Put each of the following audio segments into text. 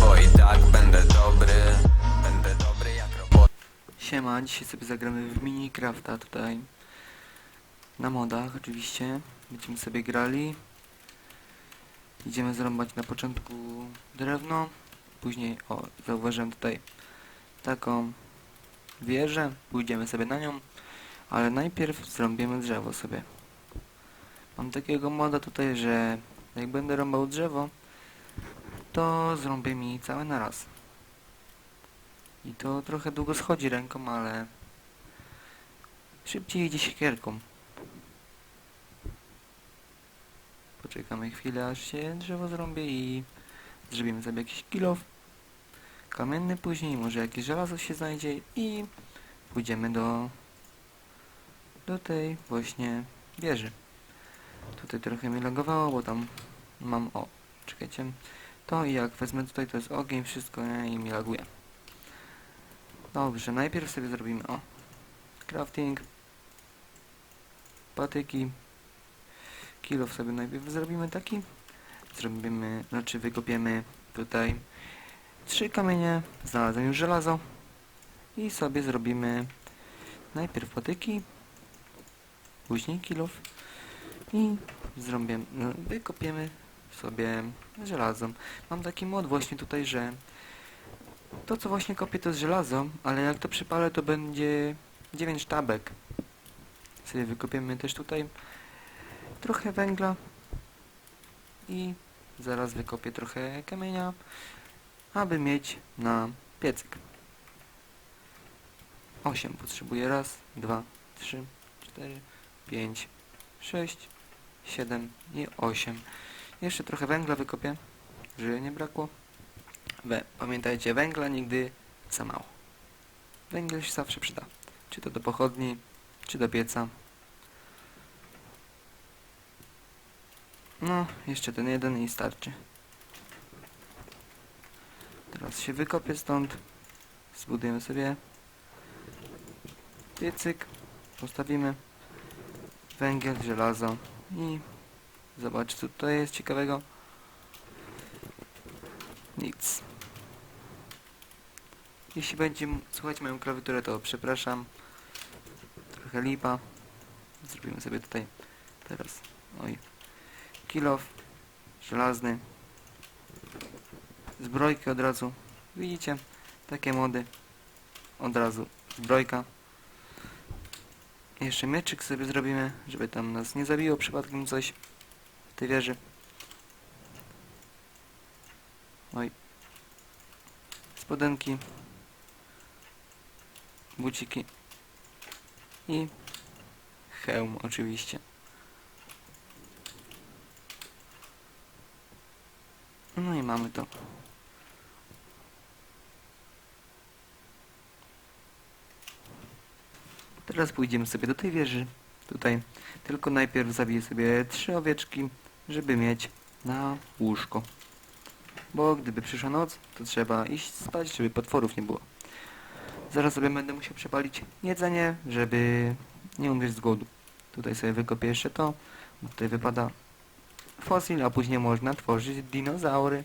bo i tak będę dobry. Będę dobry jak robot. Siema, dzisiaj sobie zagramy w Minecrafta tutaj. Na modach oczywiście. Będziemy sobie grali. Idziemy zrąbać na początku drewno. Później, o, zauważyłem tutaj taką wieżę. Pójdziemy sobie na nią. Ale najpierw zrąbiemy drzewo sobie. Mam takiego moda tutaj, że jak będę rąbał drzewo To zrąbię mi całe naraz i to trochę długo schodzi ręką, ale szybciej idzie siekierką. Poczekamy chwilę, aż się drzewo zrobię i zrobimy sobie jakiś kilof kamienny później, może jakieś żelazo się znajdzie i pójdziemy do do tej właśnie wieży. Tutaj trochę mi lagowało, bo tam mam, o, czekajcie, to i jak wezmę tutaj, to jest ogień, wszystko nie, i mi laguje. Dobrze, najpierw sobie zrobimy o crafting patyki kilof sobie najpierw zrobimy taki zrobimy, znaczy wykopiemy tutaj trzy kamienie znalazłem już żelazo i sobie zrobimy najpierw patyki później kilof i zrobimy, no, wykopiemy sobie żelazo mam taki mod właśnie tutaj, że to co właśnie kopię to jest żelazo, ale jak to przypalę to będzie 9 sztabek. Sobie wykopiemy też tutaj trochę węgla i zaraz wykopię trochę kamienia, aby mieć na piecyk. 8 potrzebuję raz, dwa, trzy, cztery, pięć, sześć, siedem i osiem. Jeszcze trochę węgla wykopię, żeby nie brakło. We, pamiętajcie, węgla nigdy za mało. Węgiel się zawsze przyda. Czy to do pochodni, czy do pieca. No, jeszcze ten jeden i starczy. Teraz się wykopię stąd. Zbudujemy sobie piecyk. Postawimy węgiel, żelazo i zobacz co tutaj jest ciekawego. Nic. Jeśli będzie słuchać moją klawiaturę, to przepraszam. Trochę lipa. Zrobimy sobie tutaj teraz. Oj. Kilof. Żelazny. Zbrojki od razu. Widzicie? Takie mody. Od razu. Zbrojka. Jeszcze mieczyk sobie zrobimy, żeby tam nas nie zabiło przypadkiem coś tej wieży. Oj. Spodenki. Buciki. I hełm oczywiście. No i mamy to. Teraz pójdziemy sobie do tej wieży. Tutaj. Tylko najpierw zabiję sobie trzy owieczki, żeby mieć na łóżko. Bo gdyby przyszła noc, to trzeba iść spać, żeby potworów nie było. Zaraz sobie będę musiał przepalić jedzenie, żeby nie umrzeć z głodu. Tutaj sobie wykopię jeszcze to, bo tutaj wypada fosil, a później można tworzyć dinozaury.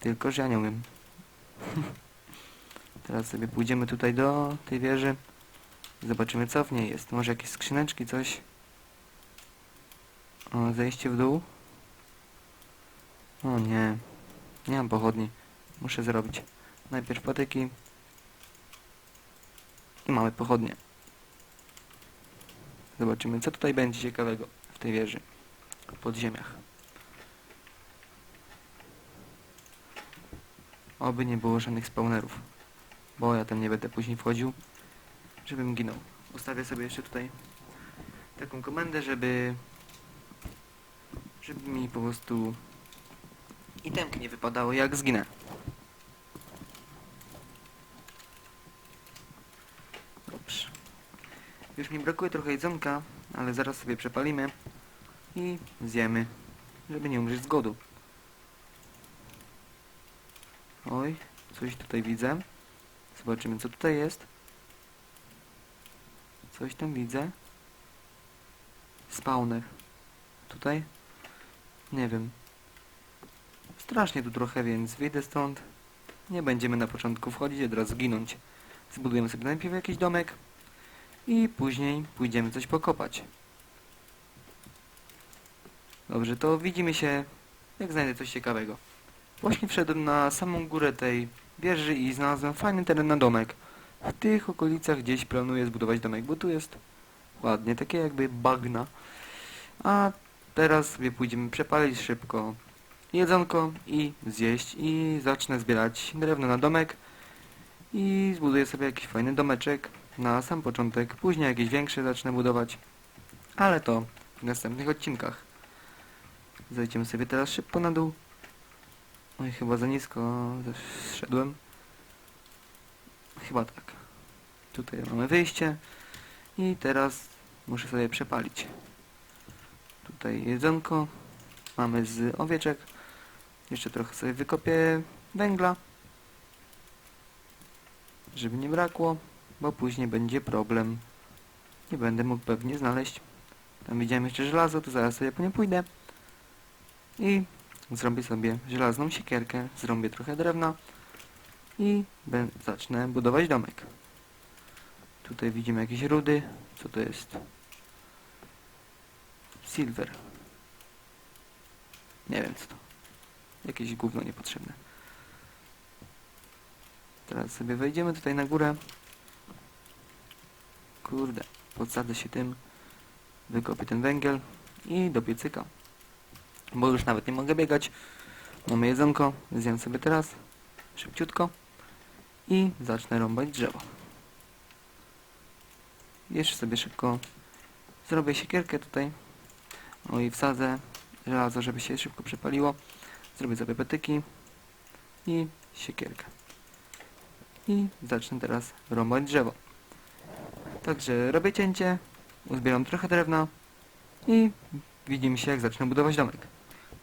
Tylko, że ja nie umiem. Teraz sobie pójdziemy tutaj do tej wieży. Zobaczymy co w niej jest. Może jakieś skrzyneczki, coś. O, zejście w dół. O nie. Nie mam pochodni. Muszę zrobić. Najpierw patyki. I mamy pochodnie. Zobaczymy, co tutaj będzie ciekawego w tej wieży. W podziemiach. Oby nie było żadnych spawnerów. Bo ja tam nie będę później wchodził. Żebym ginął. Ustawię sobie jeszcze tutaj taką komendę, żeby żeby mi po prostu itemki nie wypadało jak zginę. Dobrze. Już mi brakuje trochę jedzonka, ale zaraz sobie przepalimy i zjemy, żeby nie umrzeć z głodu. Oj, coś tutaj widzę. Zobaczymy co tutaj jest. Coś tam widzę. Spawner. Tutaj? Nie wiem. Strasznie tu trochę, więc wyjdę stąd nie będziemy na początku wchodzić, od razu ginąć. Zbudujemy sobie najpierw jakiś domek i później pójdziemy coś pokopać. Dobrze, to widzimy się, jak znajdę coś ciekawego. Właśnie wszedłem na samą górę tej wieży i znalazłem fajny teren na domek. W tych okolicach gdzieś planuję zbudować domek, bo tu jest ładnie, takie jakby bagna. A teraz sobie pójdziemy przepalić szybko jedzonko i zjeść i zacznę zbierać drewno na domek i zbuduję sobie jakiś fajny domeczek na sam początek, później jakieś większe zacznę budować, ale to w następnych odcinkach. Zejdziemy sobie teraz szybko na dół. Oj, chyba za nisko zszedłem. Chyba tak. Tutaj mamy wyjście i teraz muszę sobie przepalić. Tutaj jedzonko mamy z owieczek. Jeszcze trochę sobie wykopię węgla, żeby nie brakło, bo później będzie problem. Nie będę mógł pewnie znaleźć. Tam widziałem jeszcze żelazo, to zaraz sobie po nie pójdę. I zrobię sobie żelazną siekierkę, zrobię trochę drewna i zacznę budować domek. Tutaj widzimy jakieś rudy. Co to jest? Silver. Nie wiem co to. Jakieś gówno niepotrzebne. Teraz sobie wejdziemy tutaj na górę. Kurde, podsadzę się tym. Wykopię ten węgiel i do piecyka. Bo już nawet nie mogę biegać. Mamy jedzonko, zjem sobie teraz. Szybciutko. I zacznę rąbać drzewo. Jeszcze sobie szybko zrobię siekierkę tutaj. O i wsadzę żelazo, żeby się szybko przepaliło. Zrobię sobie petyki i siekierkę. I zacznę teraz rąbać drzewo. Także robię cięcie, uzbieram trochę drewna i widzimy się jak zacznę budować domek.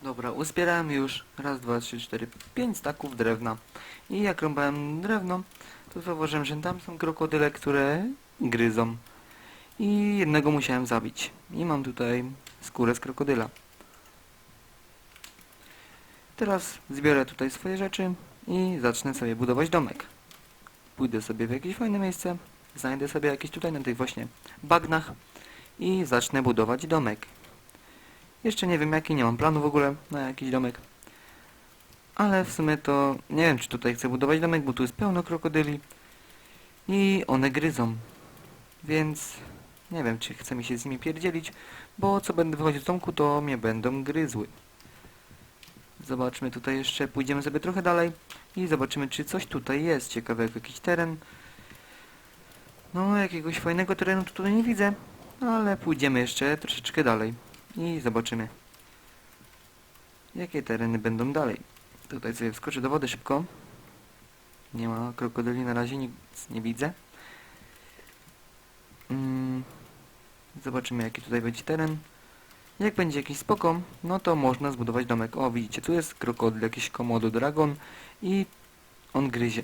Dobra, uzbierałem już raz, dwa, trzy, cztery, pięć staków drewna. I jak rąbałem drewno, to zauważyłem, że tam są krokodyle, które gryzą. I jednego musiałem zabić. I mam tutaj skórę z krokodyla. Teraz zbiorę tutaj swoje rzeczy i zacznę sobie budować domek. Pójdę sobie w jakieś fajne miejsce, znajdę sobie jakieś tutaj na tych właśnie bagnach i zacznę budować domek. Jeszcze nie wiem jaki, nie mam planu w ogóle na jakiś domek. Ale w sumie to nie wiem czy tutaj chcę budować domek, bo tu jest pełno krokodyli i one gryzą. Więc nie wiem czy chce mi się z nimi pierdzielić, bo co będę wychodził z domku to mnie będą gryzły. Zobaczmy tutaj jeszcze, pójdziemy sobie trochę dalej i zobaczymy czy coś tutaj jest ciekawego, jakiś teren. No jakiegoś fajnego terenu tutaj nie widzę, ale pójdziemy jeszcze troszeczkę dalej i zobaczymy jakie tereny będą dalej. Tutaj sobie wskoczę do wody szybko. Nie ma krokodyli na razie, nic nie widzę. Mm, zobaczymy jaki tutaj będzie teren. Jak będzie jakiś spoko, no to można zbudować domek. O, widzicie, tu jest krokodyl, jakiś komodo dragon i on gryzie.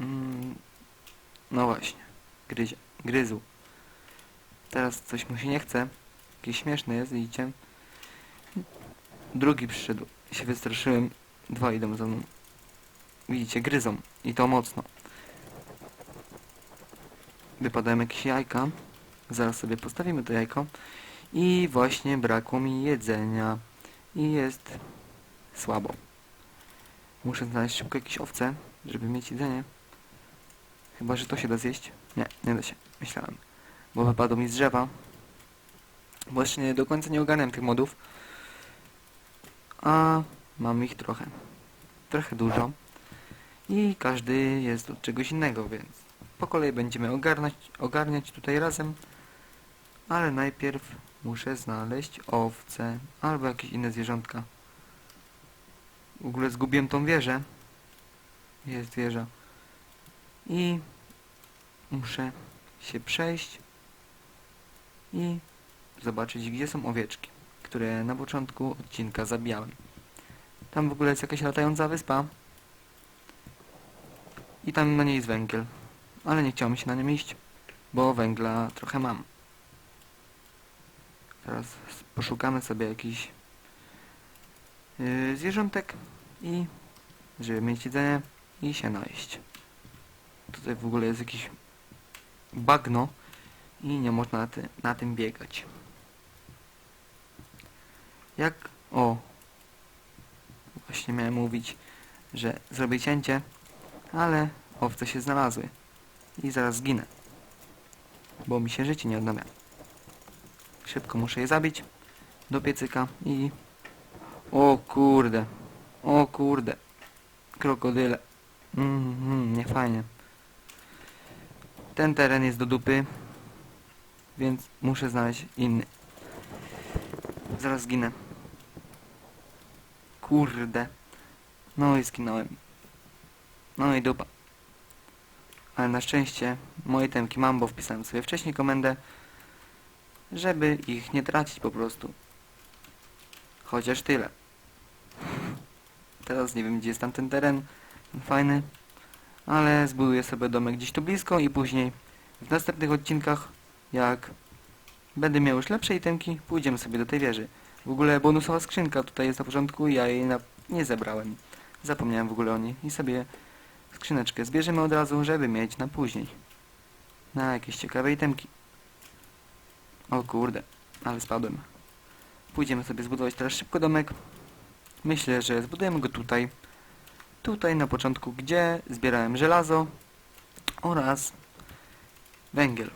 Mm, no właśnie, gryzie, gryzł. Teraz coś mu się nie chce. Jakieś śmieszne jest, widzicie? Drugi przyszedł. Się wystraszyłem. Dwa idą za mną. Widzicie, gryzą. I to mocno. Wypadają jakieś jajka. Zaraz sobie postawimy to jajko. I właśnie brakło mi jedzenia. I jest słabo. Muszę znaleźć szybko jakieś owce, żeby mieć jedzenie. Chyba, że to się da zjeść. Nie, nie da się. Myślałem. Bo wypadło mi z drzewa. Jeszcze nie do końca nie ogarniam tych modów. A mam ich trochę. Trochę dużo. I każdy jest od czegoś innego, więc po kolei będziemy ogarniać, ogarniać tutaj razem. Ale najpierw muszę znaleźć owce albo jakieś inne zwierzątka. W ogóle zgubiłem tą wieżę. Jest wieża. I muszę się przejść i zobaczyć, gdzie są owieczki, które na początku odcinka zabijałem. Tam w ogóle jest jakaś latająca wyspa i tam na niej jest węgiel, ale nie chciało mi się na nią iść, bo węgla trochę mam. Teraz poszukamy sobie jakichś yy, zwierzątek i żeby mieć jedzenie i się najeść. Tutaj w ogóle jest jakieś bagno i nie można na, ty, na tym biegać. Jak... O! Właśnie miałem mówić, że zrobię cięcie, ale owce się znalazły i zaraz zginę, bo mi się życie nie odnawia. Szybko muszę je zabić do piecyka i... O kurde, o kurde, krokodyle. Mhm, nie fajnie. Ten teren jest do dupy, więc muszę znaleźć inny. Zaraz zginę. Kurde. No i zginąłem. No i dupa. Ale na szczęście moje temki mam, bo wpisałem sobie wcześniej komendę, żeby ich nie tracić po prostu. Chociaż tyle. Teraz nie wiem gdzie jest teren, ten fajny, ale zbuduję sobie domek gdzieś tu blisko i później w następnych odcinkach, jak będę miał już lepsze itemki, pójdziemy sobie do tej wieży. W ogóle bonusowa skrzynka tutaj jest na początku, ja jej na... nie zebrałem. Zapomniałem w ogóle o niej i sobie skrzyneczkę zbierzemy od razu, żeby mieć na później. Na jakieś ciekawe itemki. O kurde, ale spadłem. Pójdziemy sobie zbudować teraz szybko domek. Myślę, że zbudujemy go tutaj. Tutaj na początku, gdzie zbierałem żelazo oraz węgiel.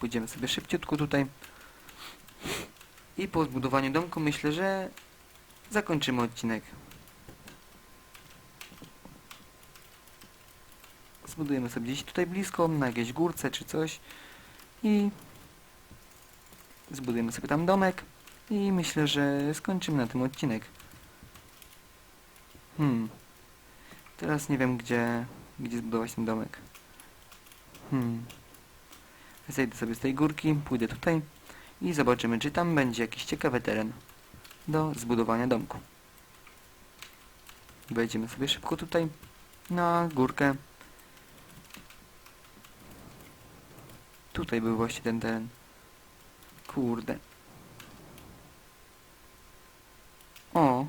Pójdziemy sobie szybciutko tutaj. I po zbudowaniu domku myślę, że zakończymy odcinek. Zbudujemy sobie gdzieś tutaj blisko, na jakiejś górce czy coś. I zbudujemy sobie tam domek. I myślę, że skończymy na tym odcinek. Hmm. Teraz nie wiem, gdzie, gdzie zbudować ten domek. Hmm. Zejdę sobie z tej górki, pójdę tutaj i zobaczymy, czy tam będzie jakiś ciekawy teren do zbudowania domku. Wejdziemy sobie szybko tutaj na górkę. Tutaj był właśnie ten teren. Kurde. O,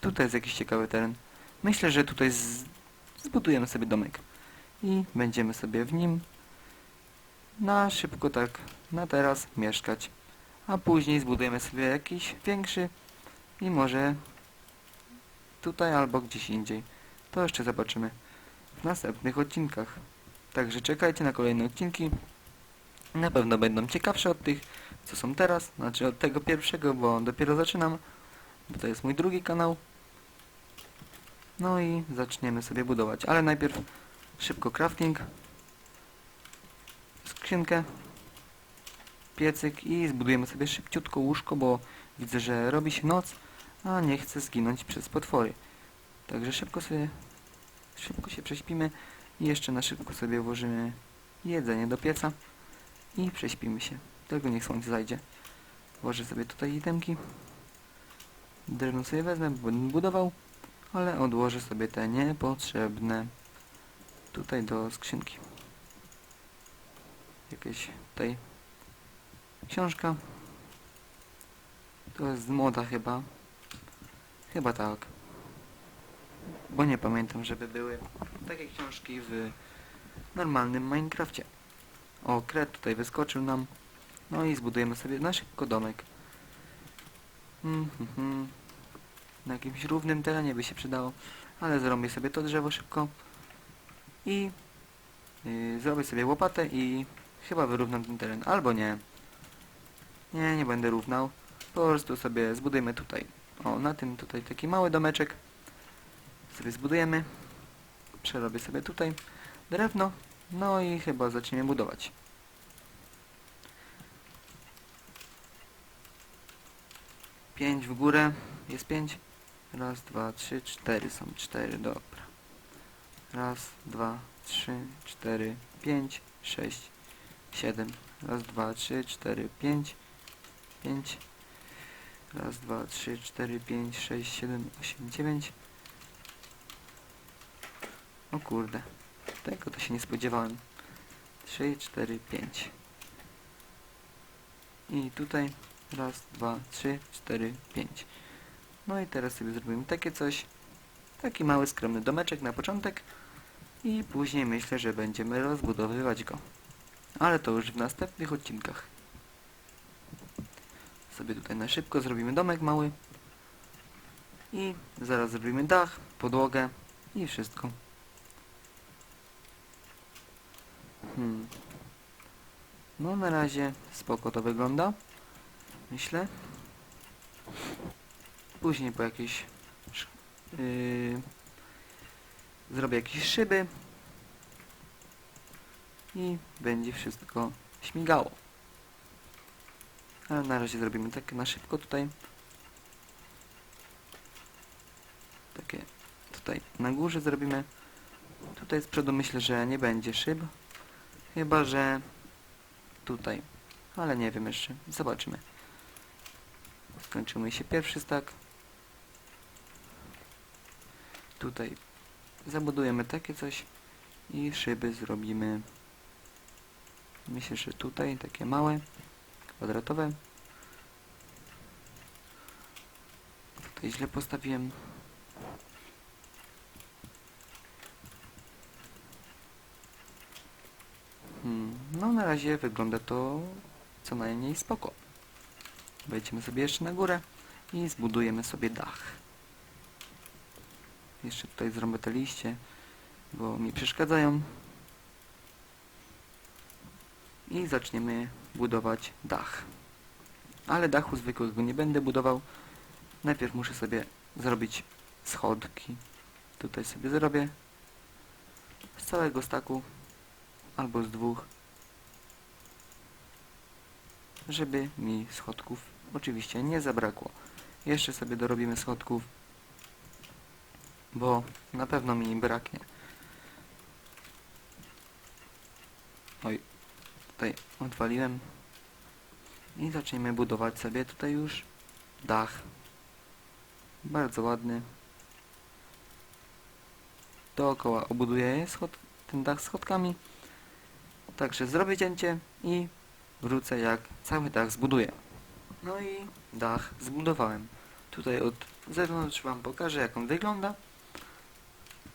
tutaj jest jakiś ciekawy teren. Myślę, że tutaj z... zbudujemy sobie domek. I będziemy sobie w nim na szybko tak, na teraz mieszkać. A później zbudujemy sobie jakiś większy i może tutaj albo gdzieś indziej. To jeszcze zobaczymy w następnych odcinkach. Także czekajcie na kolejne odcinki. Na pewno będą ciekawsze od tych, co są teraz. Znaczy od tego pierwszego, bo dopiero zaczynam. Bo to jest mój drugi kanał. No i zaczniemy sobie budować. Ale najpierw szybko crafting. Skrzynkę. Piecyk i zbudujemy sobie szybciutko łóżko, bo widzę, że robi się noc, a nie chcę zginąć przez potwory. Także szybko sobie szybko się prześpimy i jeszcze na szybko sobie włożymy jedzenie do pieca i prześpimy się. Tylko niech słońce zajdzie. Włożę sobie tutaj itemki. Drewno sobie wezmę, będę budował, ale odłożę sobie te niepotrzebne tutaj do skrzynki. Jakieś tutaj książka. To jest moda chyba. Chyba tak. Bo nie pamiętam, żeby były takie książki w normalnym Minecrafcie. O, kret tutaj wyskoczył nam. No i zbudujemy sobie na szybko domek. Mm. Na jakimś równym terenie by się przydało. Ale zrobię sobie to drzewo szybko. I yy, zrobię sobie łopatę i chyba wyrównam ten teren. Albo nie. Nie, nie będę równał. Po prostu sobie zbudujemy tutaj. O, na tym tutaj taki mały domeczek. Sobie zbudujemy. Przerobię sobie tutaj drewno. No i chyba zaczniemy budować. Pięć w górę. Jest pięć. Raz, dwa, trzy, cztery. Są cztery, dobra. Raz, dwa, trzy, cztery, pięć, sześć, siedem. Raz, dwa, trzy, cztery, pięć, pięć. Raz, dwa, trzy, cztery, pięć, sześć, siedem, osiem, dziewięć. O kurde. Tego to się nie spodziewałem. 3, 4, 5. I tutaj raz, dwa, trzy, cztery, pięć. No i teraz sobie zrobimy takie coś. Taki mały, skromny domeczek na początek i później myślę, że będziemy rozbudowywać go. Ale to już w następnych odcinkach. Sobie tutaj na szybko zrobimy domek mały i zaraz zrobimy dach, podłogę i wszystko. Hmm. No na razie spoko to wygląda. Myślę. Później po jakieś sz- yy, zrobię jakieś szyby i będzie wszystko śmigało. Ale na razie zrobimy takie na szybko tutaj. Takie tutaj na górze zrobimy. Tutaj z przodu myślę, że nie będzie szyb. Chyba, że tutaj. Ale nie wiem jeszcze. Zobaczymy. Skończymy się pierwszy stak. Tutaj zabudujemy takie coś i szyby zrobimy. Myślę, że tutaj takie małe, kwadratowe. Tutaj źle postawiłem. No na razie wygląda to co najmniej spoko. Wejdziemy sobie jeszcze na górę i zbudujemy sobie dach. Jeszcze tutaj zrobię te liście, bo mi przeszkadzają. I zaczniemy budować dach. Ale dachu zwykłego nie będę budował. Najpierw muszę sobie zrobić schodki. Tutaj sobie zrobię z całego staku albo z dwóch, żeby mi schodków oczywiście nie zabrakło. Jeszcze sobie dorobimy schodków, bo na pewno mi braknie. Oj, tutaj odwaliłem i zaczniemy budować sobie tutaj już dach. Bardzo ładny. Dookoła obuduję schod, ten dach schodkami. Także zrobię cięcie i wrócę jak cały dach zbuduję. No i dach zbudowałem. Tutaj od zewnątrz wam pokażę jak on wygląda.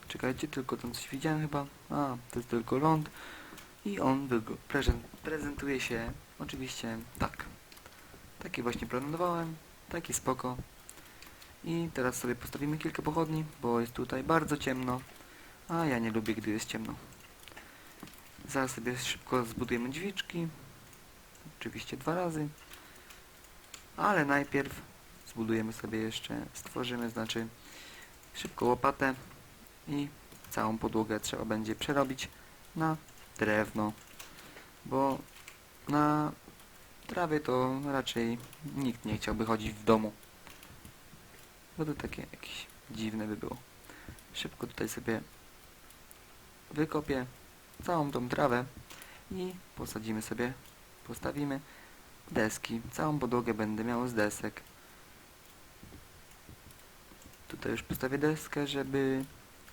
Czekajcie, tylko tam coś widziałem chyba. A, to jest tylko ląd. I on prezentuje się oczywiście tak. Taki właśnie planowałem. Taki spoko. I teraz sobie postawimy kilka pochodni, bo jest tutaj bardzo ciemno. A ja nie lubię, gdy jest ciemno. Zaraz sobie szybko zbudujemy drzwiczki. Oczywiście dwa razy. Ale najpierw zbudujemy sobie jeszcze, stworzymy, znaczy szybko łopatę i całą podłogę trzeba będzie przerobić na drewno. Bo na trawie to raczej nikt nie chciałby chodzić w domu. Bo to takie jakieś dziwne by było. Szybko tutaj sobie wykopię całą tą trawę i posadzimy sobie, postawimy deski. Całą podłogę będę miał z desek. Tutaj już postawię deskę, żeby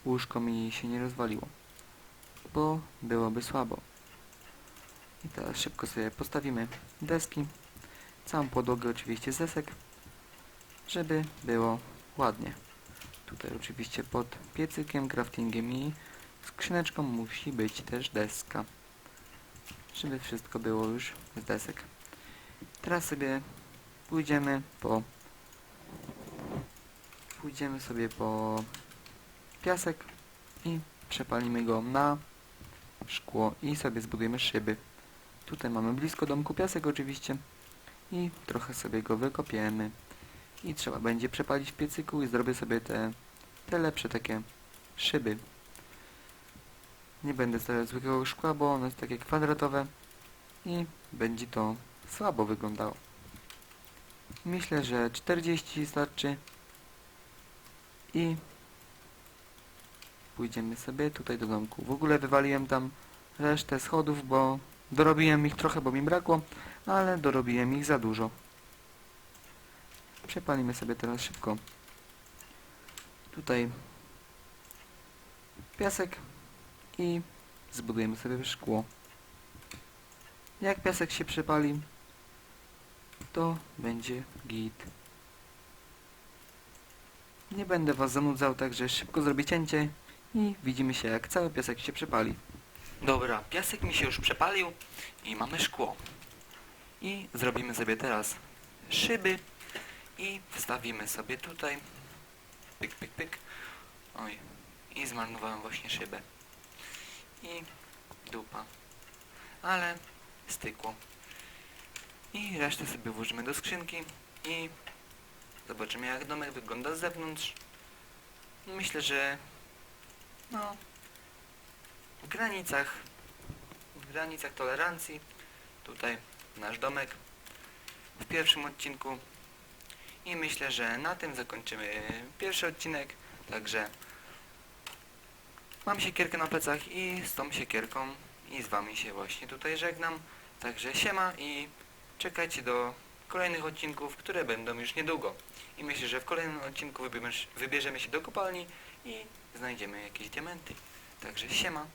łóżko mi się nie rozwaliło, bo byłoby słabo. I teraz szybko sobie postawimy deski, całą podłogę oczywiście z desek, żeby było ładnie. Tutaj oczywiście pod piecykiem, craftingiem i skrzyneczką musi być też deska, żeby wszystko było już z desek. Teraz sobie pójdziemy po pójdziemy sobie po piasek i przepalimy go na szkło i sobie zbudujemy szyby. Tutaj mamy blisko domku piasek oczywiście i trochę sobie go wykopiemy i trzeba będzie przepalić w piecyku i zrobię sobie te, te lepsze takie szyby. Nie będę stawiał zwykłego szkła, bo ono jest takie kwadratowe i będzie to słabo wyglądało. Myślę, że 40 starczy i pójdziemy sobie tutaj do domku. W ogóle wywaliłem tam resztę schodów, bo dorobiłem ich trochę, bo mi brakło, ale dorobiłem ich za dużo. Przepalimy sobie teraz szybko tutaj piasek i zbudujemy sobie szkło. Jak piasek się przepali, to będzie git. Nie będę was zanudzał, także szybko zrobię cięcie i widzimy się jak cały piasek się przepali. Dobra, piasek mi się już przepalił i mamy szkło. I zrobimy sobie teraz szyby i wstawimy sobie tutaj. Pyk, pyk, pyk. Oj, i zmarnowałem właśnie szybę. I dupa. Ale stykło. I resztę sobie włożymy do skrzynki i zobaczymy jak domek wygląda z zewnątrz. Myślę, że no w granicach w granicach tolerancji tutaj nasz domek w pierwszym odcinku i myślę, że na tym zakończymy pierwszy odcinek także mam siekierkę na plecach i z tą siekierką i z wami się właśnie tutaj żegnam. Także siema i czekajcie do kolejnych odcinków, które będą już niedługo. I myślę, że w kolejnym odcinku wybierzemy, się do kopalni i znajdziemy jakieś diamenty. Także siema